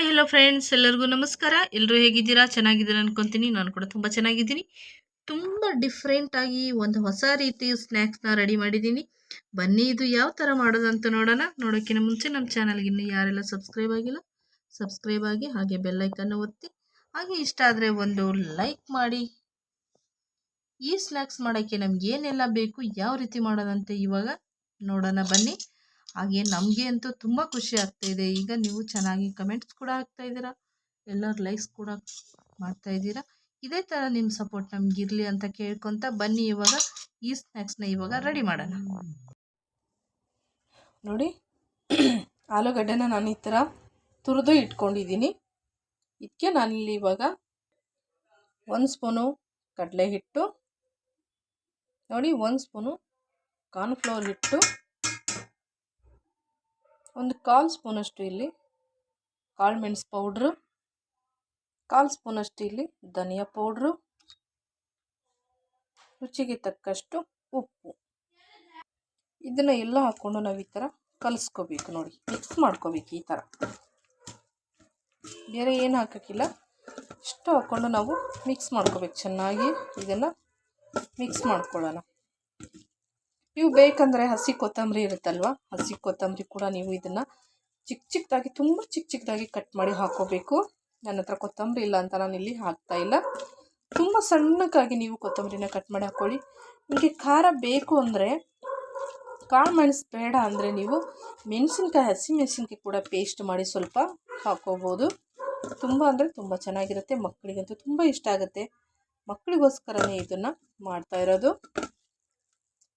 Hi hello friends, ಎಲ್ಲರಿಗೂ ನಮಸ್ಕಾರ. ಎಲ್ಲರೂ ಹೇಗಿದ್ದೀರಾ? ಚೆನ್ನಾಗಿದ್ದೀರಾ ಅನ್ಕೊತೀನಿ. ನಾನು ಕೂಡ ತುಂಬ ಚೆನ್ನಾಗಿದ್ದೀನಿ. ತುಂಬ ಡಿಫ್ರೆಂಟಾಗಿ ಒಂದು ಹೊಸ ರೀತಿ ಸ್ನ್ಯಾಕ್ಸ್ನ ರೆಡಿ ಮಾಡಿದ್ದೀನಿ. ಬನ್ನಿ, ಇದು ಯಾವ ಥರ ಮಾಡೋದಂತ ನೋಡೋಣ. ನೋಡೋಕ್ಕಿಂತ ಮುಂಚೆ ನಮ್ಮ ಚಾನಲ್ಗೆ ಇನ್ನೂ ಯಾರೆಲ್ಲ ಸಬ್ಸ್ಕ್ರೈಬ್ ಆಗಿಲ್ಲ ಸಬ್ಸ್ಕ್ರೈಬ್ ಆಗಿ ಹಾಗೆ ಬೆಲ್ಲೈಕನ್ನು ಒತ್ತಿ, ಹಾಗೆ ಇಷ್ಟ ಆದರೆ ಒಂದು ಲೈಕ್ ಮಾಡಿ. ಈ ಸ್ನ್ಯಾಕ್ಸ್ ಮಾಡೋಕ್ಕೆ ನಮ್ಗೆ ಏನೆಲ್ಲ ಬೇಕು, ಯಾವ ರೀತಿ ಮಾಡೋದಂತೆ ಇವಾಗ ನೋಡೋಣ ಬನ್ನಿ. ಹಾಗೆ ನಮಗೆ ಅಂತೂ ತುಂಬ ಖುಷಿ ಆಗ್ತಾಯಿದೆ ಈಗ ನೀವು ಚೆನ್ನಾಗಿ ಕಮೆಂಟ್ಸ್ ಕೂಡ ಆಗ್ತಾ ಇದ್ದೀರಾ, ಎಲ್ಲರೂ ಲೈಕ್ಸ್ ಕೂಡ ಮಾಡ್ತಾ ಇದ್ದೀರಾ. ಇದೇ ಥರ ನಿಮ್ಮ ಸಪೋರ್ಟ್ ನಮಗಿರಲಿ ಅಂತ ಕೇಳ್ಕೊತ ಬನ್ನಿ ಇವಾಗ, ಈ ಸ್ನ್ಯಾಕ್ಸ್ನ ಇವಾಗ ರೆಡಿ ಮಾಡೋಣ. ನೋಡಿ, ಆಲೂಗಡ್ಡೆನ ನಾನು ಈ ಥರ ತುರಿದು ಇಟ್ಕೊಂಡಿದ್ದೀನಿ. ಇದಕ್ಕೆ ನಾನಿಲ್ಲಿ ಇವಾಗ ಒಂದು ಸ್ಪೂನು ಕಡಲೆ ಹಿಟ್ಟು ನೋಡಿ, ಒಂದು ಸ್ಪೂನು ಕಾರ್ನ್ಫ್ಲವರ್ ಹಿಟ್ಟು ಒಂದು ಕಾಲ್ ಸ್ಪೂನಷ್ಟು ಇಲ್ಲಿ. ಕಾಳು ಮೆಣಸು ಪೌಡ್ರು. ಕಾಲು ಸ್ಪೂನಷ್ಟು ಇಲ್ಲಿ ಧನಿಯಾ ಪೌಡ್ರು. ರುಚಿಗೆ ತಕ್ಕಷ್ಟು ಉಪ್ಪು. ಇದನ್ನು ಎಲ್ಲ ಹಾಕ್ಕೊಂಡು ನಾವು ಈ ಥರ ಕಲಿಸ್ಕೋಬೇಕು ನೋಡಿ. ಮಿಕ್ಸ್ ಮಾಡ್ಕೋಬೇಕು ಈ ಥರ ಬೇರೆ ಏನು ಹಾಕೋಕ್ಕಿಲ್ಲ. ಇಷ್ಟು ಹಾಕ್ಕೊಂಡು ನಾವು ಮಿಕ್ಸ್ ಮಾಡ್ಕೋಬೇಕು. ಚೆನ್ನಾಗಿ ಇದನ್ನು ಮಿಕ್ಸ್ ಮಾಡ್ಕೊಳ್ಳೋಣ. ನೀವು ಬೇಕಂದರೆ ಹಸಿ ಕೊತ್ತಂಬರಿ ಇರುತ್ತಲ್ವ? ಹಸಿ ಕೊತ್ತಂಬರಿ ಕೂಡ ನೀವು ಇದನ್ನು ಚಿಕ್ಕ ಚಿಕ್ಕದಾಗಿ ತುಂಬ ಚಿಕ್ಕ ಚಿಕ್ಕದಾಗಿ ಕಟ್ ಮಾಡಿ ಹಾಕೋಬೇಕು. ನನ್ನ ಹತ್ರ ಕೊತ್ತಂಬರಿ ಇಲ್ಲ ಅಂತ ನಾನು ಇಲ್ಲಿ ಹಾಕ್ತಾ ಇಲ್ಲ. ತುಂಬ ಸಣ್ಣಕ್ಕಾಗಿ ನೀವು ಕೊತ್ತಂಬರಿನ ಕಟ್ ಮಾಡಿ ಹಾಕ್ಕೊಳ್ಳಿ ನಿಮಗೆ ಖಾರ ಬೇಕು ಅಂದರೆ ಕಾಳು ಮೆಣಸು ಬೇಡ ಅಂದರೆ ನೀವು ಮೆಣಸಿನ್ಕಾಯಿ, ಹಸಿ ಮೆಣಸಿನ್ಕಾಯಿ ಕೂಡ ಪೇಸ್ಟ್ ಮಾಡಿ ಸ್ವಲ್ಪ ಹಾಕೋಬೋದು. ತುಂಬ ಅಂದರೆ ತುಂಬ ಚೆನ್ನಾಗಿರುತ್ತೆ. ಮಕ್ಕಳಿಗಂತೂ ತುಂಬ ಇಷ್ಟ ಆಗುತ್ತೆ. ಮಕ್ಕಳಿಗೋಸ್ಕರನೇ ಇದನ್ನು ಮಾಡ್ತಾ ಇರೋದು.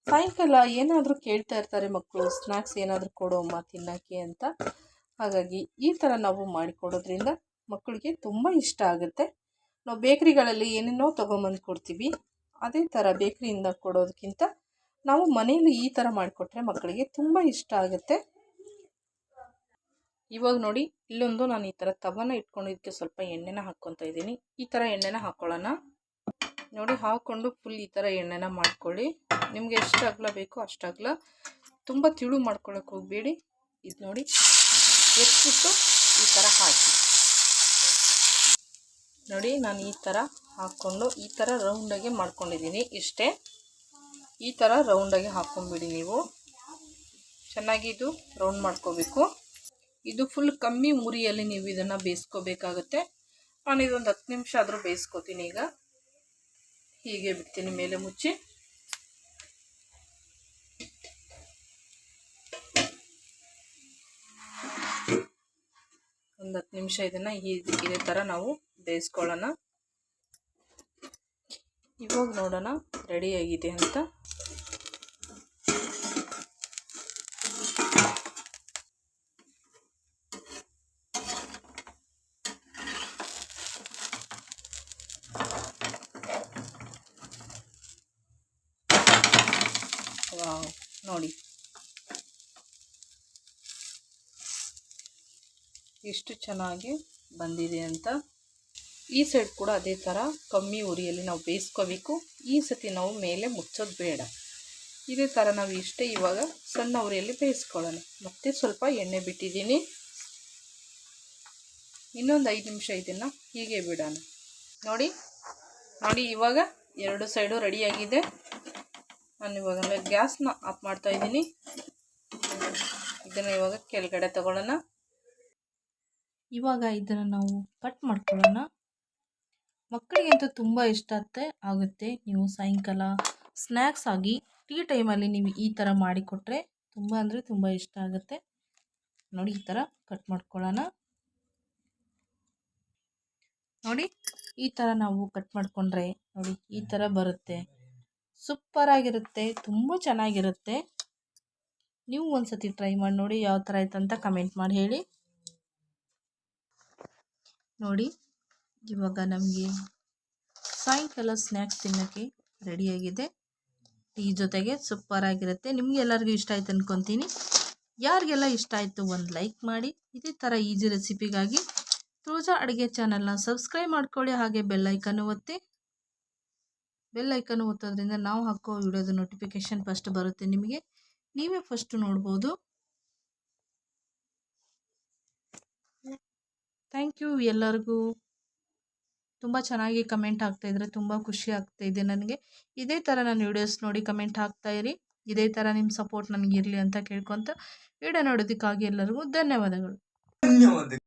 ಸಾಯಂಕಾಲ ಏನಾದರೂ ಕೇಳ್ತಾ ಇರ್ತಾರೆ ಮಕ್ಕಳು ಸ್ನ್ಯಾಕ್ಸ್ ಏನಾದರೂ ಕೊಡು ಅಮ್ಮ ತಿನ್ನೋಕ್ಕೆ ಅಂತ. ಹಾಗಾಗಿ ಈ ಥರ ನಾವು ಮಾಡಿಕೊಡೋದ್ರಿಂದ ಮಕ್ಕಳಿಗೆ ತುಂಬ ಇಷ್ಟ ಆಗುತ್ತೆ. ನಾವು ಬೇಕ್ರಿಗಳಲ್ಲಿ ಏನೇನೋ ತೊಗೊಂಬಂದು ಕೊಡ್ತೀವಿ, ಅದೇ ಥರ ಬೇಕ್ರಿಯಿಂದ ಕೊಡೋದಕ್ಕಿಂತ ನಾವು ಮನೆಯಲ್ಲಿ ಈ ಥರ ಮಾಡಿಕೊಟ್ರೆ ಮಕ್ಕಳಿಗೆ ತುಂಬ ಇಷ್ಟ ಆಗುತ್ತೆ. ಇವಾಗ ನೋಡಿ, ಇಲ್ಲೊಂದು ನಾನು ಈ ಥರ ತವನ ಇಟ್ಕೊಂಡಿದ್ದಕ್ಕೆ ಸ್ವಲ್ಪ ಎಣ್ಣೆನ ಹಾಕ್ಕೊತಾ ಇದ್ದೀನಿ. ಈ ಥರ ಎಣ್ಣೆನ ಹಾಕ್ಕೊಳ್ಳೋಣ ನೋಡಿ ಹಾಕ್ಕೊಂಡು ಫುಲ್ ಈ ಥರ ಎಣ್ಣೆನ ಮಾಡ್ಕೊಳ್ಳಿ. ನಿಮಗೆ ಎಷ್ಟು ಅಗಲ ಬೇಕೋ ಅಷ್ಟು ಅಗಲ. ತುಂಬ ತಿಳು ಮಾಡ್ಕೊಳ್ಳೋಕೆ ಹೋಗಬೇಡಿ. ಇದು ನೋಡಿ ಎತ್ತಿಟ್ಟು ಈ ಥರ ಹಾಕಿ. ನೋಡಿ ನಾನು ಈ ಥರ ಹಾಕ್ಕೊಂಡು ಈ ಥರ ರೌಂಡಾಗಿ ಮಾಡ್ಕೊಂಡಿದ್ದೀನಿ. ಇಷ್ಟೇ. ಈ ಥರ ರೌಂಡಾಗಿ ಹಾಕ್ಕೊಂಬಿಡಿ ನೀವು. ಚೆನ್ನಾಗಿ ಇದು ರೌಂಡ್ ಮಾಡ್ಕೋಬೇಕು. ಇದು ಫುಲ್ ಕಮ್ಮಿ ಮುರಿಯಲ್ಲಿ ನೀವು ಇದನ್ನು ಬೇಯಿಸ್ಕೋಬೇಕಾಗತ್ತೆ. ನಾನು ಇದೊಂದು ಹತ್ತು ನಿಮಿಷ ಆದರೂ ಬೇಯಿಸ್ಕೋತೀನಿ ಈಗ. ಹೀಗೆ ಬಿಡ್ತೀನಿ ಮೇಲೆ ಮುಚ್ಚಿ. ಒಂದು ಹತ್ತು ನಿಮಿಷ ಇದನ್ನು ಇದೇ ಥರ ನಾವು ಬೇಯಿಸ್ಕೊಳ್ಳೋಣ. ಇವಾಗ ನೋಡೋಣ ರೆಡಿಯಾಗಿದೆ ಅಂತ. ನೋಡಿ. ಎಷ್ಟು ಚೆನ್ನಾಗಿ ಬಂದಿದೆ ಅಂತ. ಈ ಸೈಡ್ ಕೂಡ ಅದೇ ಥರ ಕಮ್ಮಿ ಉರಿಯಲ್ಲಿ ನಾವು ಬೇಯಿಸ್ಕೋಬೇಕು. ಈ ಸತಿ ನಾವು ಮೇಲೆ ಮುಚ್ಚೋದು ಬೇಡ. ಇದೇ ಥರ ನಾವು ಇಷ್ಟೇ ಇವಾಗ ಸಣ್ಣ ಉರಿಯಲ್ಲಿ ಬೇಯಿಸ್ಕೊಳ್ಳೋಣ. ಮತ್ತೆ ಸ್ವಲ್ಪ ಎಣ್ಣೆ ಬಿಟ್ಟಿದ್ದೀನಿ. ಇನ್ನೊಂದು ಐದು ನಿಮಿಷ ಇದನ್ನು ಹೀಗೆ ಬಿಡೋಣ. ನೋಡಿ ನೋಡಿ ಇವಾಗ ಎರಡು ಸೈಡು ರೆಡಿಯಾಗಿದೆ ನಾನು ಇವಾಗ ಗ್ಯಾಸ್ನ ಆಫ್ ಮಾಡ್ತಾ ಇದ್ದೀನಿ. ಇದನ್ನು ಇವಾಗ ಕೆಳಗಡೆ ತಗೊಳ್ಳೋಣ. ಇವಾಗ ಇದನ್ನು ನಾವು ಕಟ್ ಮಾಡ್ಕೊಳ್ಳೋಣ. ಮಕ್ಕಳಿಗಂತೂ ತುಂಬ ಇಷ್ಟ ಆಗುತ್ತೆ ಆಗುತ್ತೆ. ನೀವು ಸಾಯಂಕಾಲ ಸ್ನ್ಯಾಕ್ಸ್ ಆಗಿ ಟೀ ಟೈಮಲ್ಲಿ ನೀವು ಈ ಥರ ಮಾಡಿಕೊಟ್ರೆ ತುಂಬ ಅಂದರೆ ತುಂಬ ಇಷ್ಟ ಆಗುತ್ತೆ. ನೋಡಿ ಈ ಥರ ಕಟ್ ಮಾಡ್ಕೊಳ್ಳೋಣ. ನೋಡಿ ಈ ಥರ ನಾವು ಕಟ್ ಮಾಡಿಕೊಂಡ್ರೆ ನೋಡಿ ಈ ಥರ ಬರುತ್ತೆ. ಸೂಪರಾಗಿರುತ್ತೆ, ತುಂಬ ಚೆನ್ನಾಗಿರುತ್ತೆ. ನೀವು ಒಂದು ಸತಿ ಟ್ರೈ ಮಾಡಿ ನೋಡಿ ಯಾವ ಥರ ಆಯ್ತು ಅಂತ ಕಮೆಂಟ್ ಮಾಡಿ ಹೇಳಿ. ನೋಡಿ, ಇವಾಗ ನಮಗೆ ಸಾಯಂಕಾಲ ಸ್ನ್ಯಾಕ್ಸ್ ತಿನ್ನೋಕ್ಕೆ ರೆಡಿಯಾಗಿದೆ ಟೀ ಜೊತೆಗೆ ಸೂಪರಾಗಿರುತ್ತೆ. ನಿಮ್ಗೆ ಎಲ್ಲರಿಗೂ ಇಷ್ಟ ಆಯ್ತು ಅಂದ್ಕೊತೀನಿ ಯಾರಿಗೆಲ್ಲ ಇಷ್ಟ ಆಯಿತು ಒಂದು ಲೈಕ್ ಮಾಡಿ. ಇದೇ ಥರ ಈಜಿ ರೆಸಿಪಿಗಾಗಿ ರೋಜಾ ಅಡುಗೆ ಚಾನಲ್ನ ಸಬ್ಸ್ಕ್ರೈಬ್ ಮಾಡ್ಕೊಳ್ಳಿ. ಹಾಗೆ ಬೆಲ್ಲೈಕನ್ನು ಒತ್ತಿ. ಬೆಲ್ಲೈಕನ್ನು ಒತ್ತೋದ್ರಿಂದ ನಾವು ಹಾಕೋ ವಿಡಿಯೋದ ನೋಟಿಫಿಕೇಶನ್ ಫಸ್ಟ್ ಬರುತ್ತೆ ನಿಮಗೆ. ನೀವೇ ಫಸ್ಟ್ ನೋಡ್ಬೋದು. ಥ್ಯಾಂಕ್ ಯು ಎಲ್ಲರಿಗೂ. ತುಂಬ ಚೆನ್ನಾಗಿ ಕಮೆಂಟ್ ಆಗ್ತಾಯಿದ್ರೆ ತುಂಬ ಖುಷಿ ಆಗ್ತಾಯಿದೆ ನನಗೆ. ಇದೇ ಥರ ನನ್ನ ವಿಡಿಯೋಸ್ ನೋಡಿ ಕಮೆಂಟ್ ಇರಿ. ಇದೇ ಥರ ನಿಮ್ಮ ಸಪೋರ್ಟ್ ನನಗಿರಲಿ ಅಂತ ಕೇಳ್ಕೊತ ವಿಡಿಯೋ ನೋಡೋದಕ್ಕಾಗಿ ಎಲ್ಲರಿಗೂ ಧನ್ಯವಾದಗಳು. ಧನ್ಯವಾದ